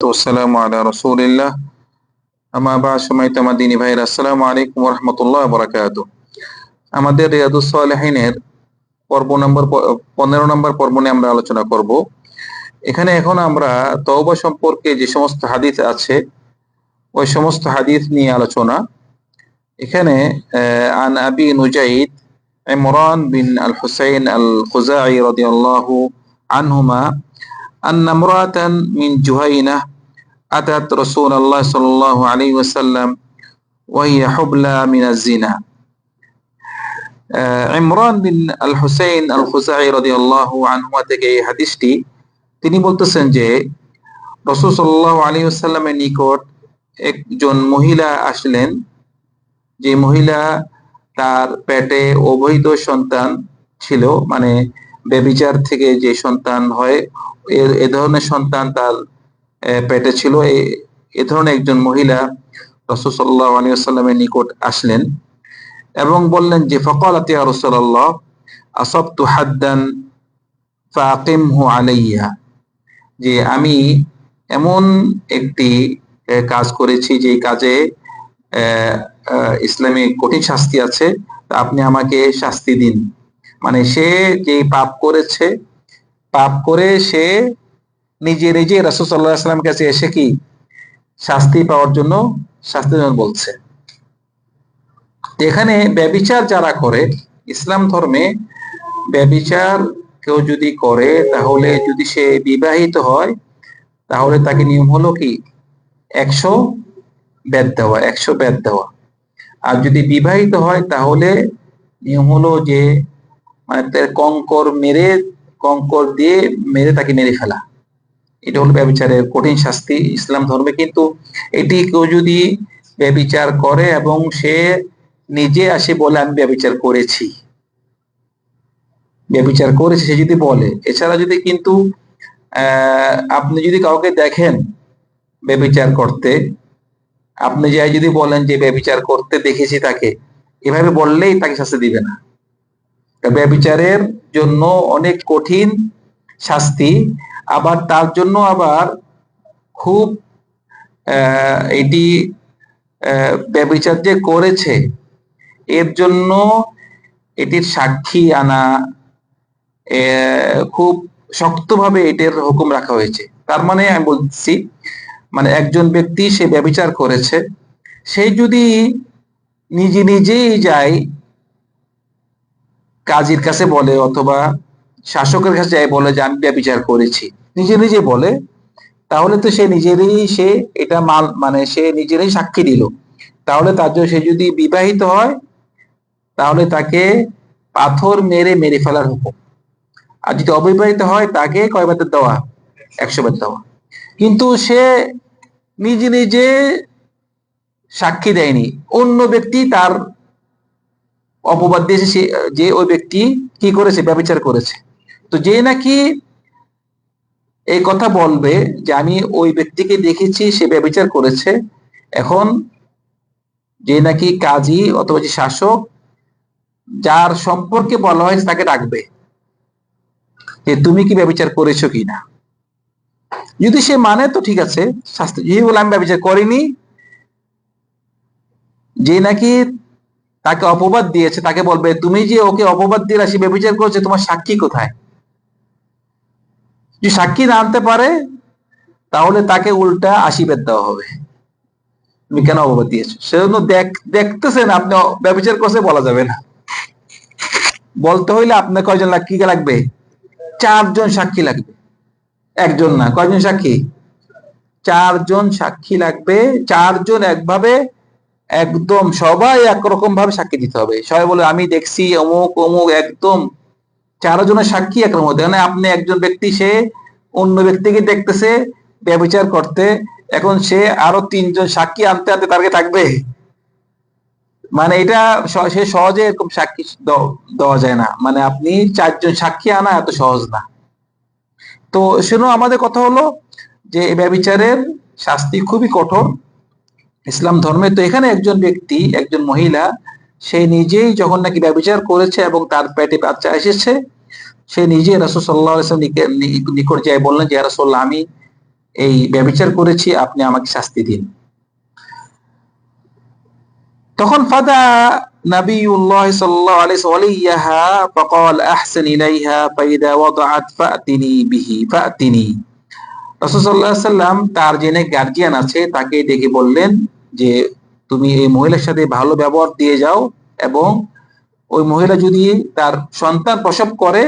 والسلام على رسول الله أما بعد সময় তোমার দিনী ভাইয়ের আসসালামু আলাইকুম রহমতুল্লাহ বরাকাত আমাদের রিয়াদুস সালেহিনের পর্ব নম্বর পনেরো নম্বর পর্ব নিয়ে আমরা আলোচনা করব এখানে এখন আমরা তওবা সম্পর্কে যে সমস্ত হাদিস আছে ওই সমস্ত হাদিস নিয়ে আলোচনা এখানে আন আবি নুজাইদ ইমরান বিন আল হুসাইন আল খুজাই রাদিয়াল্লাহু আনহুমা أن امرأة من جهينة أتت رسول الله صلى الله عليه وسلم وهي حبلى من الزنا ইমরান বিন আল হুসাইন আল খুজাই রাদিয়াল্লাহু আনহু থেকে এই হাদিসটি তিনি বলতেছেন যে রসুল সাল্লাল্লাহু আলাইহি ওয়াসাল্লামের নিকট একজন মহিলা আসলেন যে মহিলা তার পেটে অবৈধ সন্তান ছিল মানে বেবিচার থেকে যে সন্তান হয় এ ধরনের সন্তান তার পেটে ছিল। এ ধরনের একজন মহিলা রসুল সাল্লাহ আলী নিকট আসলেন এবং বললেন যে ফকল আতিয়া রসুল্লাহ আসবতু হাদ্দান ফাকিমহু আলাইয়া। যে, আমি এমন একটি কাজ করেছি যে কাজে ইসলামী কঠিন শাস্তি আছে, তা আপনি আমাকে শাস্তি দিন। মানে সে যে পাপ করেছে পাপ করে সে নিজে নিজে রাসুল সাল্লাহ আসলাম কাছে এসে কি শাস্তি পাওয়ার জন্য শাস্তি বলছে। এখানে ব্যবিচার যারা করে, ইসলাম ধর্মে ব্যবিচার কেউ যদি করে, তাহলে যদি সে বিবাহিত হয়, তাহলে তাকে নিয়ম হলো কি? একশো বেদ দেওয়া, একশো বেদ দেওয়া। আর যদি বিবাহিত হয়, তাহলে নিয়ম হলো যে মানে কঙ্কর মেরে কঙ্কর দিয়ে মেরে তাকে মেরে ফেলা। এটা হলো ব্যবচারের কঠিন শাস্তি ইসলাম ধর্মে। কিন্তু এটি কেউ যদি ব্যবচার করে এবং সে নিজে আসে বলে, আমি ব্যবচার করেছি। ব্যবচার করেছে, সে যদি বলে। এছাড়া যদি কিন্তু আপনি যদি কাউকে দেখেন ব্যবচার করতে, আপনি যাই যদি বলেন যে, ব্যবচার করতে দেখেছি তাকে, এভাবে বললেই তাকে শাস্তি দিবে না। ব্যবচারের জন্য অনেক কঠিন শাস্তি, আবার তার জন্য আবার খুব এটি ব্যবচার যে করেছে, এর জন্য এটির সাক্ষী আনা খুব শক্তভাবে এটির হুকুম রাখা হয়েছে। তার মানে আমি বলছি মানে একজন ব্যক্তি সে ব্যবচার করেছে, সে যদি নিজে নিজেই যায় কাজীর কাছে বলে অথবা শাসকের কাছে যাই বলে যে, আমি ব্যবচার করেছি। নিজে নিজে বলে। তাহলে তো সে নিজেরই, সে এটা মাল মানে সে নিজেরই সাক্ষী দিল। তাহলে তার জন্য সে যদি বিবাহিত হয়, তাহলে তাকে পাথর মেরে মেরে ফেলার হুকুম। আর যদি অবিবাহিত হয়, তাকে কয় বেতের দেওয়া? একশো বেত দেওয়া। কিন্তু সে নিজে নিজে সাক্ষী দেয়নি। অন্য ব্যক্তি তার অপবাদ দিয়েছে যে ওই ব্যক্তি কি করেছে, ব্যবচার করেছে। তো যে নাকি এই কথা বলবে যে আমি ওই ব্যক্তিকে দেখেছি, সে ব্যবচার করেছে, এখন যে নাকি কাজী অথবা যে শাসক, যার সম্পর্কে বলা হয়েছে তাকে ডাকবে যে তুমি কি ব্যবচার করেছ কি না যদি সে মানে তো ঠিক আছে, শাস্তি যদি বলে আমি ব্যবচার করিনি, যে নাকি তাকে অপবাদ দিয়েছে, তাকে বলবে, তুমি যে ওকে অপবাদ দিয়ে রাশি ব্যবচার করছে, তোমার সাক্ষী কোথায়? যদি সাক্ষী না আনতে পারে, তাহলে তাকে উল্টা আশীর্বাদ দেওয়া হবে। তুমি কেন অপবাদ দিয়েছ? সেজন্য দেখ, দেখতেছেন, আপনি ব্যবচার করছে বলা যাবে না। বলতে হইলে আপনার কয়জন কি লাগবে? চারজন সাক্ষী লাগবে। একজন না, কয়জন সাক্ষী? চারজন সাক্ষী লাগবে। চারজন একভাবে একদম সবাই একরকম ভাবে সাক্ষী দিতে হবে। সবাই বলে, আমি দেখছি অমুক অমুক, একদম চারজনের সাক্ষী একরকম হতে মানে আপনি একজন ব্যক্তি, সে অন্য ব্যক্তিকে দেখতেছে, ব্যবচার করতে, এখন সে আরও তিনজন সাক্ষী আনতে আনতে তাকে থাকবে। মানে এটা সে সহজে এরকম সাক্ষী দেওয়া যায় না। মানে আপনি চারজন সাক্ষী আনা এত সহজ না। তো শুনো, আমাদের কথা হলো যে ব্যবচারের শাস্তি খুবই কঠোর। ইসলাম ধর্মে তো এখানে একজন ব্যক্তি, একজন মহিলা, সে নিজেই যখন নাকি ব্যবচার করেছে এবং তার পেটে বাচ্চা এসেছে, সে নিজে রসুল সাল্লাহ নিকট যাই বললেন যে রসোল্লা আমি এই ব্যবচার করেছি, আপনি আমাকে শাস্তি দিন। তখন ফাদা আলাইহি সাল্লাম তার জেনে গার্জিয়ান আছে তাকে ডেকে বললেন যে তুমি এই মহিলার সাথে ভালো ব্যবহার দিয়ে যাও এবং ওই মহিলা যদি তার সন্তান প্রসব করে,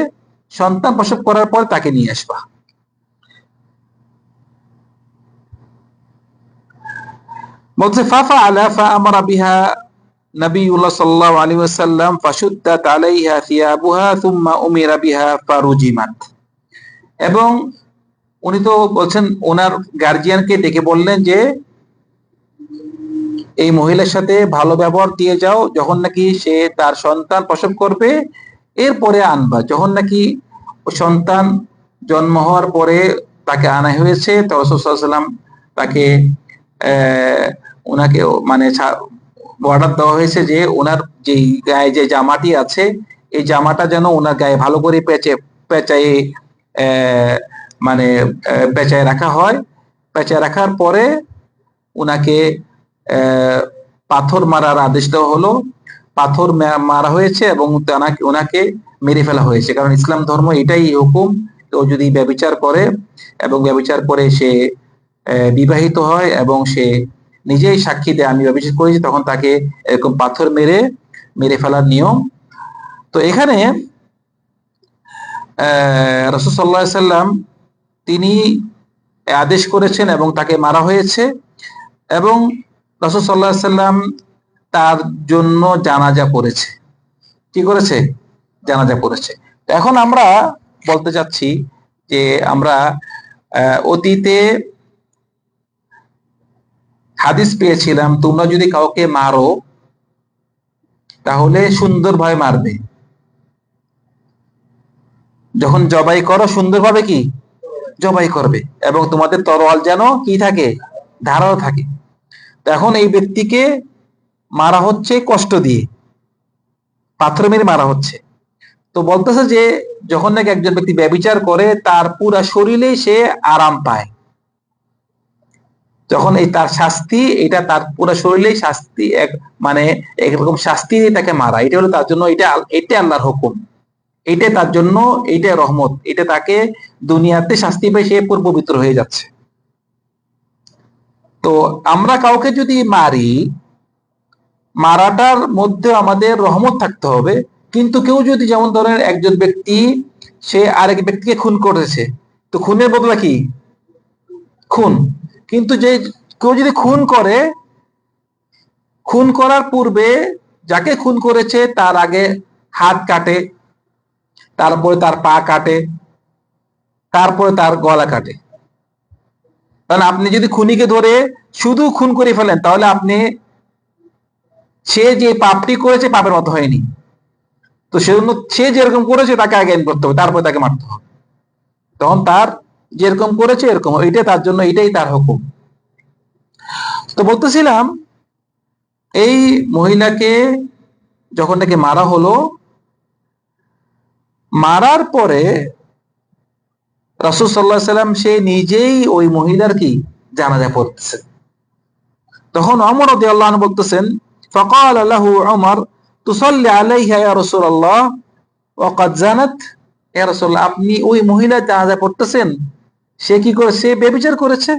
সন্তান প্রসব করার পর তাকে নিয়ে আসবা। এবং উনি তো বলছেন, ওনার গার্জিয়ানকে ডেকে বললেন যে এই মহিলার সাথে ভালো ব্যবহার দিয়ে যাও, যখন নাকি সে তার সন্তান প্রসব করবে, এরপরে আনবা। যখন নাকি সন্তান জন্ম হওয়ার পরে তাকে আনা হয়েছে, তো তাকে ওনাকে মানে অর্ডার দেওয়া হয়েছে যে ওনার যে গায়ে যে জামাটি আছে, এই জামাটা যেন ওনার গায়ে ভালো করে পেঁচে পেঁচাই মানে পেঁচায় রাখা হয়। পেঁচায় রাখার পরে ওনাকে পাথর মারার আদেশ দেওয়া হলো। পাথর মারা হয়েছে এবং ওনাকে মেরে ফেলা হয়েছে। কারণ ইসলাম ধর্ম এটাই হুকুম ও যদি ব্যবচার করে এবং ব্যবচার করে সে বিবাহিত হয় এবং সে নিজেই সাক্ষী দেয়, আমি ব্যবচার করেছি, তখন তাকে এরকম পাথর মেরে মেরে ফেলার নিয়ম। তো এখানে সাল্লাহ সাল্লাম তিনি আদেশ করেছেন এবং তাকে মারা হয়েছে এবং রসুল সাল্লাহ সাল্লাম তার জন্য জানাজা করেছে। কি করেছে? জানাজা করেছে। এখন আমরা বলতে চাচ্ছি যে আমরা অতীতে হাদিস পেয়েছিলাম, তোমরা যদি কাউকে মারো, তাহলে সুন্দরভাবে মারবে। যখন জবাই করো সুন্দরভাবে কি? জবাই করবে। এবং তোমাদের তরোয়াল যেন কি থাকে? ধারাও থাকে। এখন এই ব্যক্তিকে মারা হচ্ছে কষ্ট দিয়ে। পাথর মেরে মারা হচ্ছে। তো বলতেছে যে, যখন নাকি একজন ব্যক্তি ব্যবচার করে, তার পুরা শরীরেই সে আরাম পায়। যখন এই তার শাস্তি, এটা তার পুরো শরীরেই শাস্তি, এক মানে একরকম শাস্তি তাকে মারা। এটা হলো তার জন্য, এটা এটা আল্লাহর হুকুম। এটা তার জন্য এটা রহমত। এটা তাকে দুনিয়াতে শাস্তি পেয়ে সে পবিত্র হয়ে যাচ্ছে। তো আমরা কাউকে যদি মারি, মারাটার মধ্যে আমাদের রহমত থাকতে হবে। কিন্তু কেউ যদি যেমন ধরেন একজন ব্যক্তি, সে আরেক ব্যক্তিকে খুন করেছে, তো খুনের বদলা কি? খুন। কিন্তু যে কেউ যদি খুন করে, খুন করার পূর্বে যাকে খুন করেছে, তার আগে হাত কাটে, তারপরে তার পা কাটে, তারপরে তার গলা কাটে। কারণ আপনি যদি খুনিকে ধরে শুধু খুন করে ফেলেন, তাহলে আপনি সে যে পাপটি করেছে পাপের মতো হয়নি। তো সেজন্য সে যেরকম করেছে তাকে আগে করতে হবে, তারপরে তাকে মারতে হবে। তখন তার যেরকম করেছে এরকম এটাই তার জন্য এটাই তার হুকুম। তো বলতেছিলাম, এই মহিলাকে যখন নাকি মারা হলো, মারার পরে রাসুল সাল্লাহ সাল্লাম সে নিজেই ওই মহিলার কি জানাজা পড়তেছে। তখন অমর আল্লাহ বলতেছেন, ফকাল আল্লাহ অমর তুসল্লি আলাইহা ইয়া ওয়াকাদ জানাত, ইয়া আপনি ওই মহিলা জানাজা পড়তেছেন, সে কি করে, সে বেবিচার করেছে?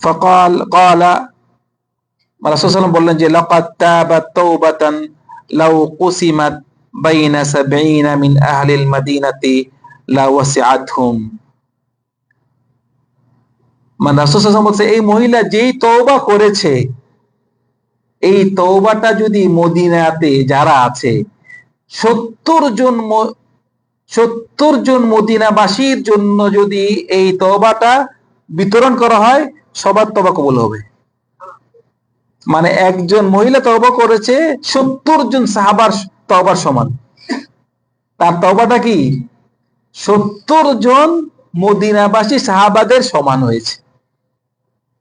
ফকাল ক্বালা রাসূল বললেন যে, লাকাদ তাবাত তাওবাতান, লাউ কুসিমাত বাইনা সাবঈনা মিন আহলিল মাদিনাতি লা ওয়াসিআতহুম। মানে রাসূল বলছে, এই মহিলা যেই তওবা করেছে, এই যদি মদিনাতে যারা আছে, সত্তর জন সত্তর জন মদিনাবাসীর জন্য যদি এই তওবাটা বিতরণ করা হয়, সবার তবা কবুল হবে। মানে একজন মহিলা তবা করেছে, সত্তর জন সাহাবার তবার সমান। তার তবাটা কি? সত্তর জন মদিনাবাসী সাহাবাদের সমান হয়েছে।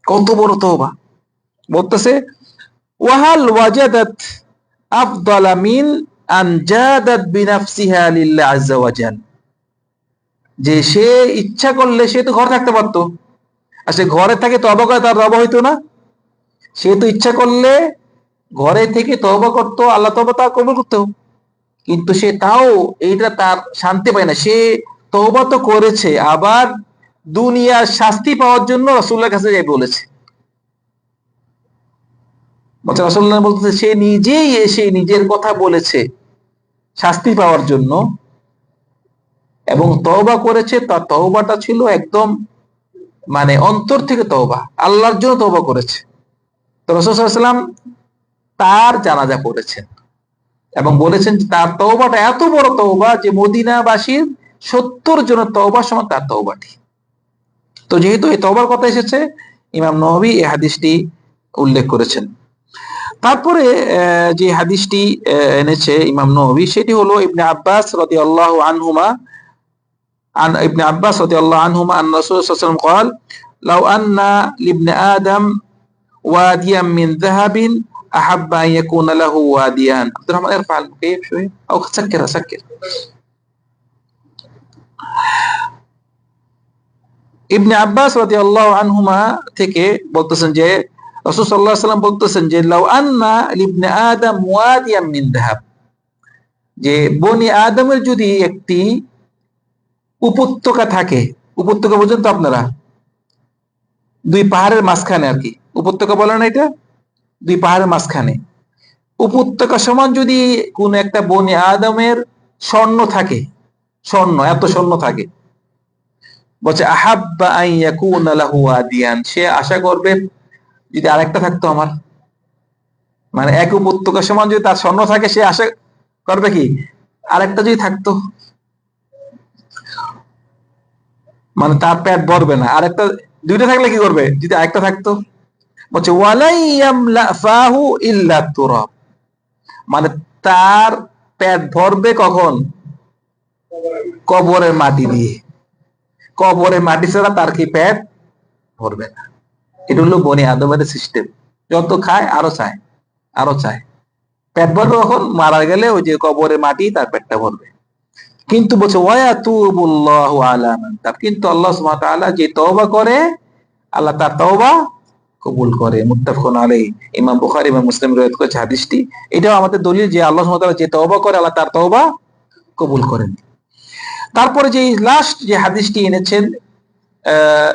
কত বড় তবা বলতেছে, ওয়াহাল ওয়াজাদাত আফদালা মিন আন জাদাত বিনাফসিহা লিল্লাহ আজ্জা ওয়াজাল যে সে ইচ্ছা করলে সে তো ঘরে থাকতে পারতো। আর সে ঘরে থাকে তবা করে তার তবা হইতো না। সে তো ইচ্ছা করলে ঘরে থেকে তবা করতো, আল্লাহ তবা তা কবুল করতো। কিন্তু সে তাও এইটা তার শান্তি পায় না। সে তবা তো করেছে, আবার দুনিয়ার শাস্তি পাওয়ার জন্য রসুল্লার কাছে যাই বলেছে। রসুল্লাহ বলতেছে, সে নিজেই এসে নিজের কথা বলেছে শাস্তি পাওয়ার জন্য এবং তওবা করেছে। তার তওবাটা ছিল একদম মানে অন্তর থেকে তওবা, আল্লাহর জন্য তওবা করেছে। তো রসুলাম তার জানাজা করেছেন এবং বলেছেন যে তার তওবাটা এত বড় তওবা যে মদিনাবাসীর সত্তর জনের তওবার সমান তার তওবাটি তো যেহেতু এই তওবার কথা এসেছে ইমাম নবী এই হাদিসটি উল্লেখ করেছেন তারপরে আহ, যে হাদিসটি আহ, এনেছে ইমাম নবী সেটি হলো ইবনে আব্বাস রাদিয়াল্লাহু আনহুমা عن ابن عباس رضي الله عنهما أن الرسول صلى الله عليه وسلم قال لو أن لابن آدم واديا من ذهب أحب أن يكون له واديان عبد الرحمن ارفع المكيف شوي أو سكر سكر ইবনে আব্বাস রাদিয়াল্লাহু আনহুমা থেকে বলতেছেন যে রাসূল সাল্লাল্লাহু আলাইহি সাল্লাম বলতেছেন যে লাউ আন্না লিবনে আদম ওয়াদিয়াম মিন যাহাব যে বনি আদমের যদি একটি উপত্যকা থাকে উপত্যকা বুঝেন তো আপনারা দুই পাহাড়ের মাঝখানে আর কি উপত্যকা বলে না এটা দুই পাহাড়ের মাঝখানে। উপত্যকা সমান যদি কোন একটা বনি আদমের স্বর্ণ থাকে, স্বর্ণ, এত স্বর্ণ থাকে। বলছে, আহাব্বা সে আশা করবে, যদি আরেকটা থাকতো আমার। মানে এক উপত্যকা সমান যদি তার স্বর্ণ থাকে, সে আশা করবে কি, আরেকটা যদি থাকতো। মানে তার পেট ভরবে না। আরেকটা, দুইটা থাকলে কি করবে? যদি আরেকটা থাকতো। বলছে মানে তার পেট ভরবে কখন? কবরের মাটি দিয়ে। কবরের মাটি ছাড়া তার কি পেট ভরবে না? এটা হলো বনি আদমের সিস্টেম। যত খায়, আরও চায় আরও চায়। পেট ভরবে কখন? মারা গেলে ওই যে কবরের মাটি, তার পেটটা ভরবে। কিন্তু বলছে ওয়াতুবুল্লাহু আলা মান তাব কিন্তু আল্লাহ সুবহানাহু ওয়া তাআলা যে তওবা করে, আল্লাহ তার তওবা কবুল করে মুত্তাফাকুন আলাইহি ইমাম বুখারী এবং মুসলিম riwayat করেছে হাদিসটি এটাও আমাদের দলিল যে আল্লাহ সুবহানাহু ওয়া তাআলা যে তওবা করে আল্লাহ তার তওবা কবুল করেন তারপরে যে লাস্ট যে হাদিসটি এনেছেন আহ,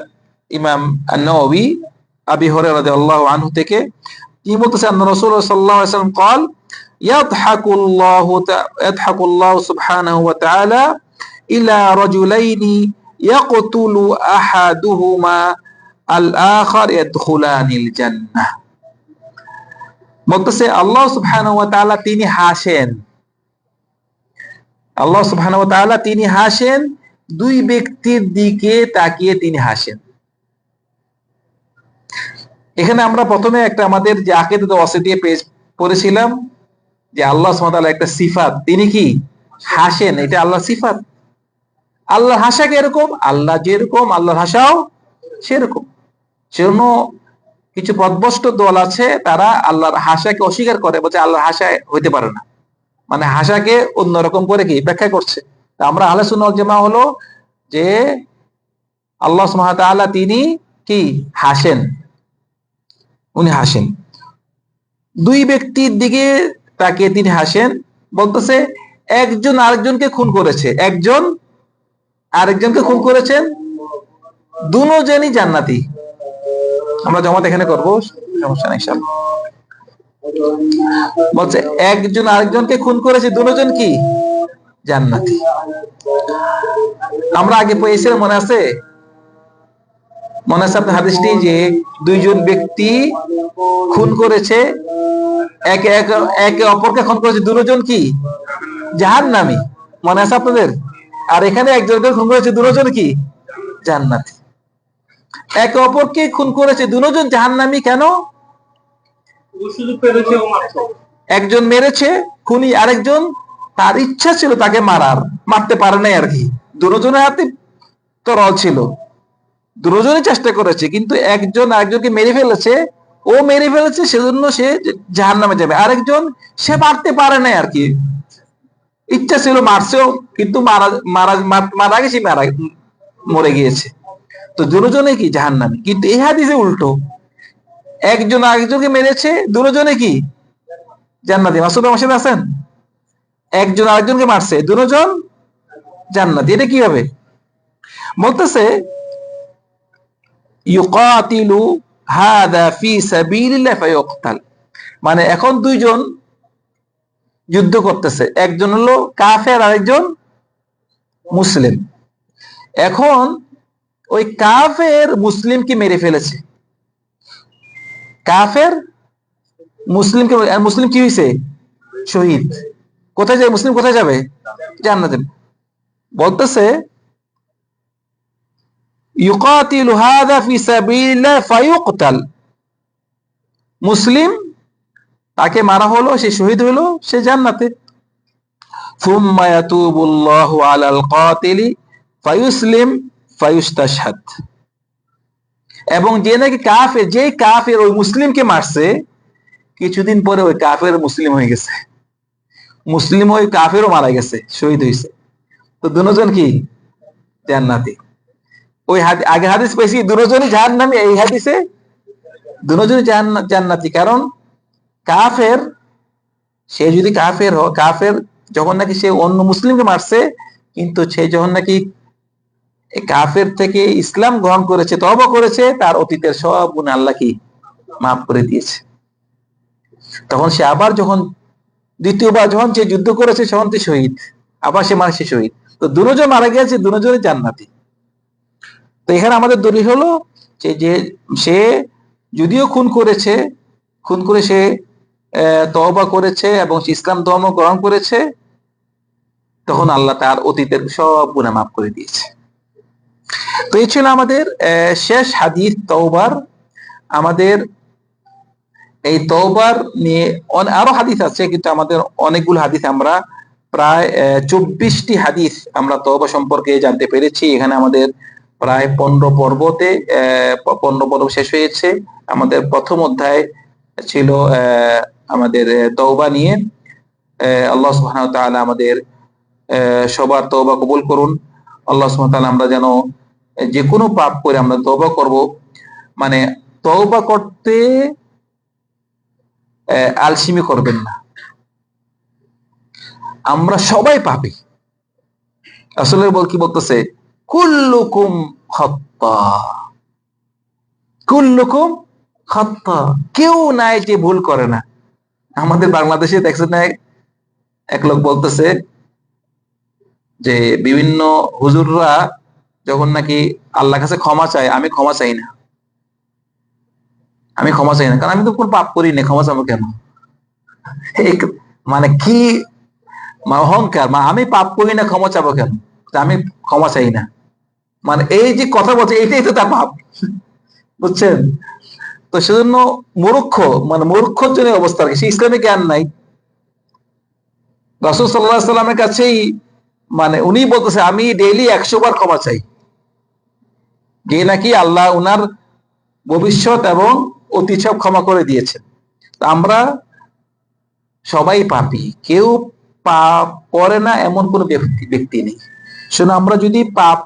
ইমাম আন-নাওয়ী আবি হুরায়রা রাদিয়াল্লাহু আনহু থেকে তিনি বলতেছেন আন্না রাসূলুল্লাহ সাল্লাল্লাহু আলাইহি ওয়াসাল্লাম قال يضحك الله تع- يضحك الله سبحانه وتعالى إلى رجلين يقتل أحدهما তিনি হাসেন। দুই ব্যক্তির দিকে তাকিয়ে তিনি হাসেন। এখানে আমরা প্রথমে একটা আমাদের যে আকিদাত ওয়াসিতিয়া পেশ পড়েছিলাম যে আল্লাহ সুবহানাহু একটা সিফাত। তিনি কি? হাসেন। এটা আল্লাহ সিফাত। আল্লাহ হাসা কি এরকম আল্লাহ যেরকম, আল্লাহর হাসাও সেরকম। সেজন্য কিছু পদভষ্ট দল আছে, তারা আল্লাহর হাসাকে অস্বীকার করে, বলছে আল্লাহর হাসা হইতে পারে না। মানে হাসাকে অন্যরকম করে কি ব্যাখ্যা করছে? আমরা আহলে সুন্নাত জামা হলো যে আল্লাহ ওয়া তিনি কি? হাসেন। উনি হাসেন। দুই ব্যক্তির দিকে তাকিয়ে তিনি হাসেন, বলতেছে একজন আরেকজনকে খুন করেছে। একজন আরেকজনকে খুন করেছেন দুজনই জান্নাতি। আমরা জমাত এখানে করব, সমস্যা নেই সব বলছে, একজন আরেকজনকে খুন করেছে, দুজন কি? জান্নাতি। আমরা আগে পেয়েছিলাম মনে আছে? মনে আছে আপনার হাদিসটি যে দুইজন ব্যক্তি খুন করেছে, একে একে- অপরকে খুন করেছে, দুজন কি? জাহান নামি মনে আছে আপনাদের? আর এখানে একজনকে খুন করেছে, দুজন কি? জান্নাতি। একে অপরকে খুন করেছে দুজন কেন? পেরেছে ও মারছে একজন মেরেছে, খুনি আরেকজন, তার ইচ্ছা ছিল তাকে মারার, মারতে পারে নাই আর কি। দুজনের হাতে তরল ছিল। দুজনই চেষ্টা করেছে, কিন্তু একজন আরেকজনকে মেরে ফেলেছে, ও মেরে ফেলেছে, সেজন্য সে জাহান নামে যাবে। আরেকজন, সে মারতে পারে নাই আর কি। ইচ্ছা ছিল মারছেও, কিন্তু মারা মার- মারা গেছে, মারা মরে গিয়েছে। তো দুজনে কি? জাহান্নামী। কিন্তু এই হাদিসে উল্টো। একজন আরেকজনকে মেরেছে, দুজনে কি? জান্নাতি। মাসুদ সাথে আছেন? একজন আরেকজনকে মারছে, দুজন জান্নাতি। এটা কি হবে? বলতেছে, ইউকাতিলু হাদা ফি সাবিলিল্লাহ ফায়ুকতাল মানে এখন দুইজন যুদ্ধ করতেছে। একজন হলো কাফের, আরেকজন মুসলিম। এখন ওই কাফের মুসলিমকে মেরে ফেলেছে কাফের মুসলিমকে আর মুসলিম কি হয়েছে শহীদ কোথায় যাবে মুসলিম কোথায় যাবে জান্নাতে বলতেছে ইউকাতিলু হাদা ফি সাবিলিল্লাহ ফায়ুকতাল মুসলিম তাকে মারা হলো সে শহীদ হলো সে জান্নাতে ثم يتوب الله على القاتل فيسلم ফায়ুস্তাশহাদ। এবং যে নাকি কাফের, যে কাফের ওই মুসলিমকে মারছে, কিছুদিন পরে ওই কাফের মুসলিম হয়ে গেছে। মুসলিম হয়ে কাফেরও মারা গেছে, শহীদ হয়েছে। তো দুজন কি? জান্নাতি। ওই আগে হাদিস পেয়েছি, দুজনই জাহান নামে এই হাদিসে দুজনই জান্নাতি। কারণ কাফের, সে যদি কাফের হয় কাফের যখন নাকি সে অন্য মুসলিমকে মারছে, কিন্তু সে যখন নাকি কাফের থেকে ইসলাম গ্রহণ করেছে তবা করেছে, তার অতীতের সব গুণ আল্লাহ কি মাফ করে দিয়েছে। তখন সে আবার যখন দ্বিতীয়বার যখন সে যুদ্ধ করেছে, তখন সে শহীদ। আবার সে সে শহীদ। তো দুজন মারা গেছে দুজনে জান্নাতি। তো এখানে আমাদের দলিল হলো যে যে সে যদিও খুন করেছে, খুন করে সে তওবা করেছে এবং ইসলাম ধর্ম গ্রহণ করেছে, তখন আল্লাহ তার অতীতের সব গুণা মাফ করে দিয়েছে। তো এই ছিল আমাদের শেষ হাদিস তওবার। আমাদের এই তওবার নিয়ে আরও হাদিস আছে, কিন্তু আমাদের অনেকগুলো হাদিস আমরা প্রায় চব্বিশটি হাদিস আমরা তওবা সম্পর্কে জানতে পেরেছি। এখানে আমাদের প্রায় পনেরো পর্বতে পনেরো পর্ব শেষ হয়েছে। আমাদের প্রথম অধ্যায় ছিল আমাদের তওবা নিয়ে। আল্লাহ সুবহানাহু ওয়া আমাদের সবার তওবা কবুল করুন। আল্লাহ তাআলা আমরা যেন যে কোনো পাপ করে আমরা তওবা করব। মানে তওবা করতে আলসিমি করবেন না। আমরা সবাই পাপি। আসলে বল কি বলতেছে? কুল্লুকুম খত্তা। কুল্লুকুম খত্তা। কেউ নাই যে ভুল করে না। আমাদের বাংলাদেশে দেখছেন এক লোক বলতেছে যে বিভিন্ন হুজুররা যখন নাকি আল্লাহ কাছে ক্ষমা চায়, আমি ক্ষমা চাই না। আমি ক্ষমা চাই না, কারণ আমি তো কোন পাপ করি না ক্ষমা চাবো কেন? মানে কি অহংকার? মানে আমি পাপ করি না, ক্ষমা চাবো কেন? আমি ক্ষমা চাই না। মানে এই যে কথা বলছে, এটাই তো তার পাপ। বুঝছেন? তো সেজন্য মূর্খ মানে মূর্খর জন্য অবস্থা। সে ইসলামিক জ্ঞান নাই। রাসুল সাল্লাহ সাল্লামের কাছেই মানে উনি বলতেছে, আমি ডেইলি একশো বার ক্ষমা চাই। যে নাকি আল্লাহ উনার ভবিষ্যৎ এবং অতীত সব ক্ষমা করে দিয়েছেন। আমরা সবাই পাপি, কেউ পাপ করে না এমন কোনো ব্যক্তি ব্যক্তি নেই। শোনো আমরা যদি পাপ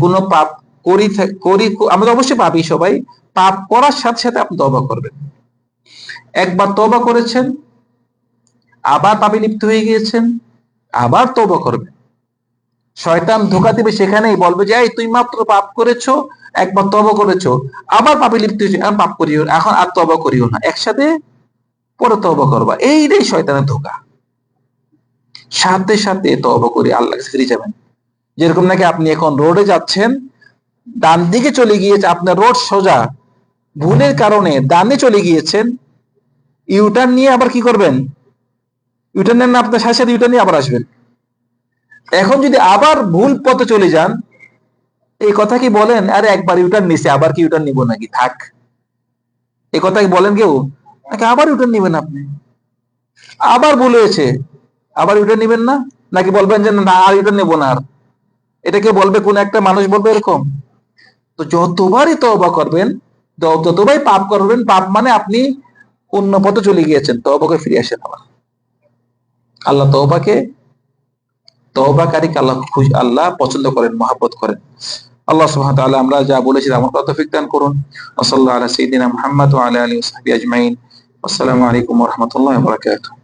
কোনো পাপ করি করি, আমরা অবশ্যই পাপি সবাই। পাপ করার সাথে সাথে আপনি তবা করবেন। একবার তবা করেছেন আবার পাপে লিপ্ত হয়ে গিয়েছেন, আবার তবা করবেন শয়তান ধোকা দিবে সেখানেই, বলবে যে, এই তুই মাত্র পাপ করেছ, একবার তবা করেছ, আবার পাপে লিপ্ত হয়েছে পাপ করিও এখন আর তবা করিও না, একসাথে পরে তবা করবা। এইটাই শয়তানের ধোকা। সাথে সাথে তবা করে আল্লাহ ফিরে যাবেন। যেরকম নাকি আপনি এখন রোডে যাচ্ছেন, ডান দিকে চলে গিয়েছে, আপনার রোড সোজা, ভুলের কারণে ডানে চলে গিয়েছেন ইউটার্ন নিয়ে আবার কি করবেন? ইউটার্ন নেন না, আপনার সাথে সাথে ইউটার্ন নিয়ে আবার আসবেন। এখন যদি আবার ভুল পথে চলে যান, এই কথা কি বলেন, আরে একবার ইউটার্ন নিছে, আবার কি ইউটার্ন নিব নাকি? থাক। এই কথা কি বলেন কেউ? নাকি আবার ইউটার্ন নিবেন আপনি? আবার ভুল হয়েছে, আবার ইউটার্ন নিবেন না? নাকি বলবেন যে, না আর ইউটার্ন নেব না আর? এটা কে বলবে? কোন একটা মানুষ বলবে এরকম? তো যতবারই তওবা করবেন যতবারই পাপ করবেন, পাপ মানে আপনি অন্য পথে চলে গিয়েছেন করে ফিরে আসেন আবার। আল্লাহ তওবাকে, তওবাকারীকে আল্লাহ খুশি, আল্লাহ পছন্দ করেন, মহাব্বত করেন। আল্লাহ সুবহানাহু তাআলা আমরা যা বলেছি আমার কথা তৌফিক দান করুন। সাল্লাল্লাহু আলা সাইয়্যিদিনা মুহাম্মদ ওয়া আলা আলিহি ওয়া সাহবিহি আজমাইন। আসসালামু আলাইকুম ওয়া রাহমাতুল্লাহি ওয়া বারাকাতুহু।